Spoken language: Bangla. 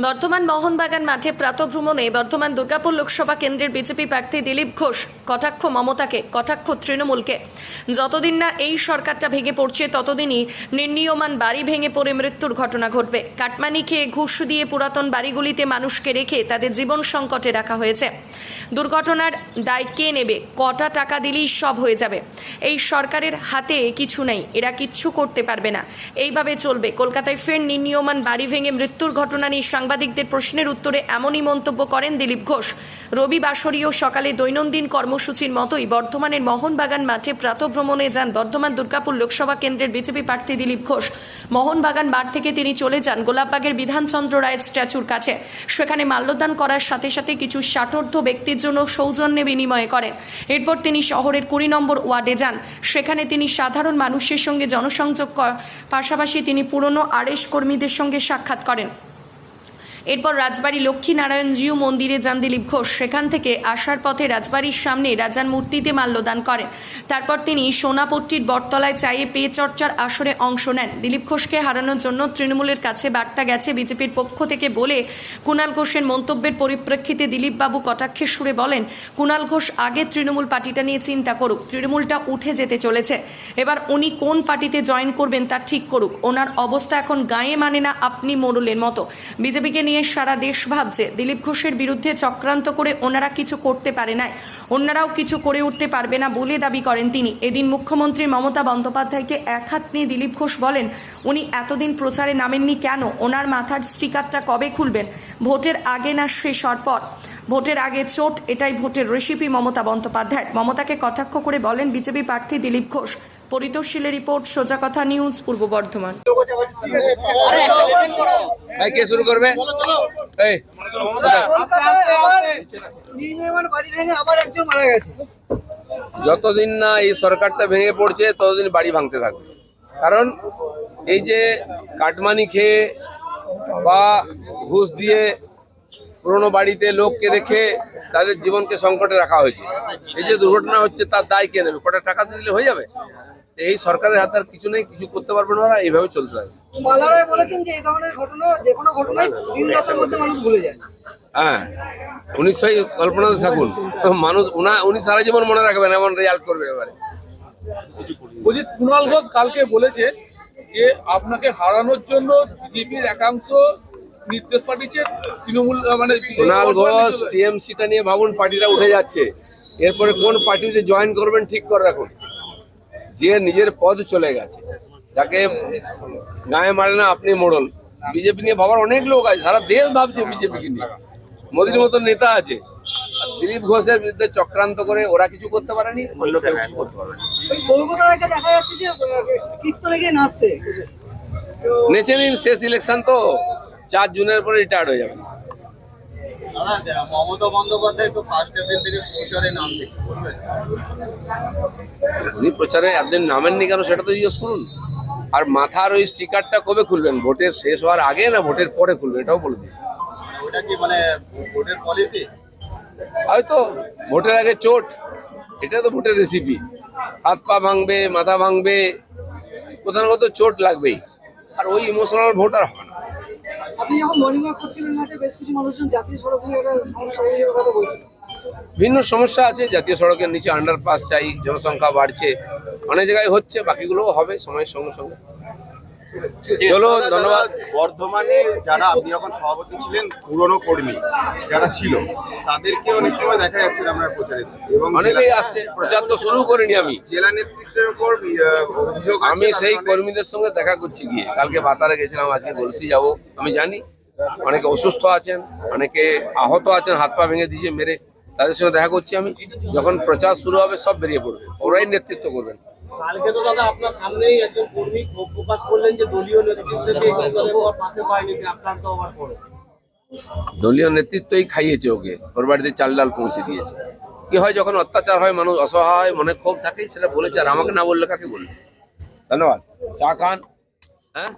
বর্ধমান মোহনবাগান মাঠে প্রাতভ্রমণে বর্ধমান দুর্গাপুর লোকসভা কেন্দ্রের বিজেপি প্রার্থী দিলীপ ঘোষ কটাক্ষ মমতাকে, কটাক্ষ তৃণমূলকে। যতদিন না এই সরকারটা ভেঙে পড়ছে, ততদিনই নির্ণীয়মান বাড়ি ভেঙে পড়ে মৃত্যুর ঘটনা ঘটবে। কাটমানি খেয়ে ঘুষ দিয়ে পুরাতন বাড়িগুলিতে মানুষকে রেখে তাদের জীবন সংকটে রাখা হয়েছে। দুর্ঘটনার দায় কে নেবে? কটা টাকা দিলেই সব হয়ে যাবে। এই সরকারের হাতে কিছু নেই, এরা কিচ্ছু করতে পারবে না। এইভাবে চলবে। কলকাতায় ফের নির্ণীয়মান বাড়ি ভেঙে মৃত্যুর ঘটনা নিয়ে সাংবাদিকদের প্রশ্নের উত্তরে এমনই মন্তব্য করেন দিলীপ ঘোষ। রবি বাসরীয় সকালে দৈনন্দিন কর্মসূচির মতোই বর্ধমানের মোহনবাগান মাঠে প্রাতভ্রমণে যান বর্ধমান দুর্গাপুর লোকসভা কেন্দ্রের বিজেপি প্রার্থী দিলীপ ঘোষ। মোহনবাগান মাঠ থেকে তিনি চলে যান গোলাপবাগের বিধানচন্দ্র রায়ের স্ট্যাচুর কাছে। সেখানে মাল্যদান করার সাথে সাথে কিছু ষাটোর্ধ ব্যক্তির জন্য সৌজন্যে বিনিময় করেন। এরপর তিনি শহরের কুড়ি নম্বর ওয়ার্ডে যান। সেখানে তিনি সাধারণ মানুষের সঙ্গে জনসংযোগ পাশাপাশি তিনি পুরনো আরএস কর্মীদের সঙ্গে সাক্ষাৎ করেন। এরপর রাজবাড়ী লক্ষ্মীনারায়ণ জিউ মন্দিরে যান দিলীপ ঘোষ। সেখান থেকে আসার পথে রাজবাড়ির সামনে রাজার মূর্তিতে মাল্যদান করেন। তারপর তিনি সোনাপট্টির বটতলায় চাইয়ে পেয়ে চর্চার আসরে অংশ নেন। দিলীপ ঘোষকে হারানোর জন্য তৃণমূলের কাছে বার্তা গেছে বিজেপির পক্ষ থেকে বলে কুণাল ঘোষের মন্তব্যের পরিপ্রেক্ষিতে দিলীপবাবু কটাক্ষের সুরে বলেন কুণাল ঘোষ আগে তৃণমূল পার্টিটা নিয়ে চিন্তা করুক, তৃণমূলটা উঠে যেতে চলেছে। এবার উনি কোন পার্টিতে জয়েন করবেন তা ঠিক করুক। ওনার অবস্থা এখন গায়ে মানে না, আপনি মোড়লের মতো। বিজেপিকে নিয়ে সারা দেশ ভাবছে। দিলীপ ঘোষের বিরুদ্ধে চক্রান্ত করে ওনারা কিছু করতে পারে নাই। অন্যরাও কিছু করে উঠতে পারবে না বলে দাবি করেন তিনি। এদিন মুখ্যমন্ত্রী মমতা বন্দ্যোপাধ্যায়কে এক হাত নিয়ে দিলীপ ঘোষ বলেন, উনি এতদিন প্রচারে নামেননি কেন? ওনার মাথার স্টিকারটা কবে খুলবেন? ভোটের আগে না শেষ পর? ভোটের আগে চোট, এটাই ভোটের রেসিপি মমতা বন্দ্যোপাধ্যায় মমতাকে কটাক্ষ করে বলেন বিজেপি প্রার্থী দিলীপ ঘোষ পরিতোষীলের রিপোর্ট, সোজা কথা, নিউজ, পূর্ব বর্ধমান। কে শুরু করবে? যতদিন না এই সরকারটা ভেঙে পড়ছে, ততদিন বাড়ি ভাঙতে থাকবে। কারণ এই যে কাটমানি খেয়ে বা ঘুষ দিয়ে পুরনো বাড়িতে লোককে রেখে তাদের জীবনকে সংকটে রাখা হয়েছে। এই যে দুর্ঘটনা হচ্ছে, তার দায় কে নেবে? কটা টাকা দিলে হয়ে যাবে? এই সরকারের হাতে আর কিছু নেই কিছু করতে পারবে না এইভাবে চলতে থাকবে মালারায় বলেছেন যে এই ধরনের ঘটনা যে কোনো ঘটনায় তিন দশের মধ্যে মানুষ ভুলে যায়। হ্যাঁ উনি সেই কল্পনাতে থাকুন মানুষ উনা উনি সারা জীবন মনে রাখবেন এমন রেজাল্ট করবে এবারে। বলছি কুণাল ঘোষ কালকে বলেছে যে আপনাকে হারানোর জন্য বিজেপির একাংশ নির্দেশ পাঠিয়েছে তৃণমূল মানে কুণাল ঘোষ টিএমসিটা নিয়ে ভাবুন পার্টিটা উঠে যাচ্ছে। এরপরে কোন পার্টিতে জয়েন করবেন ঠিক করে রাখুন। যে নিজের পদ চলে গেছে। যাকে গায়ে মারে না আপনি মোড়ল। বিজেপি নিয়ে ভাবার অনেক লোক আছে সারা দেশ ভাবছে বিজেপিকে নিয়ে। মোদির মতন নেতা আছে। দিলীপ ঘোষের বিরুদ্ধে চক্রান্ত করে ওরা কিছু করতে পারেনি অন্য কেউ কিছু করতে পারেনি। দেখা যাচ্ছে যে নাচতে। নেচে নিন শেষ ইলেকশন তো চার জুনের পরে রিটায়ার্ড হয়ে যাবেন। দাদা মমতা বন্দ্যোপাধ্যায় তো ফার্স্ট এপ্রিল থেকে প্রচারে নামছে? উনি প্রচারে একদিন নামেননি কেন সেটা তো জিজ্ঞেস করুন। আর মাথার ওই স্টিকারটা কবে খুলবেন? ভোটের শেষ হওয়ার আগে না ভোটের পরে খুলবেন এটাও বলে দিন। ওটা কি মানে ভোটের পলিসি হয়তো ভোটের আগে চোট এটা তো ভোটের রেসিপি হাত পা ভাঙবে মাথা ভাঙবে কোথাও না কোথাও চোট লাগবেই। আর ওই ইমোশনাল ভোট আর হয় আপনি মর্নিং ওয়াক বেশ কিছু জাতীয় সড়ক নিয়ে একটা কথা ভিন্ন সমস্যা আছে জাতীয় সড়কের নিচে আন্ডারপাস চাই, জনসংখ্যা বাড়ছে, অনেক জায়গায় হচ্ছে, বাকিগুলোও হবে সময়ের সঙ্গে সঙ্গে। চলো ধন্যবাদ। বর্ধমানে যারা আপনি যখন সভাপতি ছিলেন পুরনো কর্মী যারা ছিল তাদেরকে অনেক সময় দেখা যাচ্ছে আপনার প্রচারে এবং অনেকেই আসছে প্রচার তো শুরু করিনি আমি। জেলা নেতৃত্বের উপর অভিযোগ আমি সেই কর্মীদের সঙ্গে দেখা করছি গিয়ে। কালকে বাতারে গেছিলাম আজকে গলসি যাব। আমি জানি অনেকে অসুস্থ আছেন অনেকে আহত আছেন হাত পা ভেঙে দিয়েছে মেরে। তাদের সঙ্গে দেখা করছি আমি। যখন প্রচার শুরু হবে সব বেরিয়ে পড়বে। ওরাই নেতৃত্ব করবেন। কালকে তো দাদা আপনার সামনেই একজন কর্মী প্রকাশ করলেন যে দলীয় নেতৃত্বকে কেউ পাশে পায়নি, যে আক্রান্ত হওয়ার পরে দলীয় নেতৃত্বই খাইয়েছে ওকে, ওর বাড়িতে চাল ডাল পৌঁছে দিয়েছে। কি হয় যখন অত্যাচার হয়, মানুষ অসহায় মনে ক্ষোভ থাকে, সেটা বলেছে আর আমাকে না বললে কাকে বলবে? ধন্যবাদ। চা খান হ্যাঁ?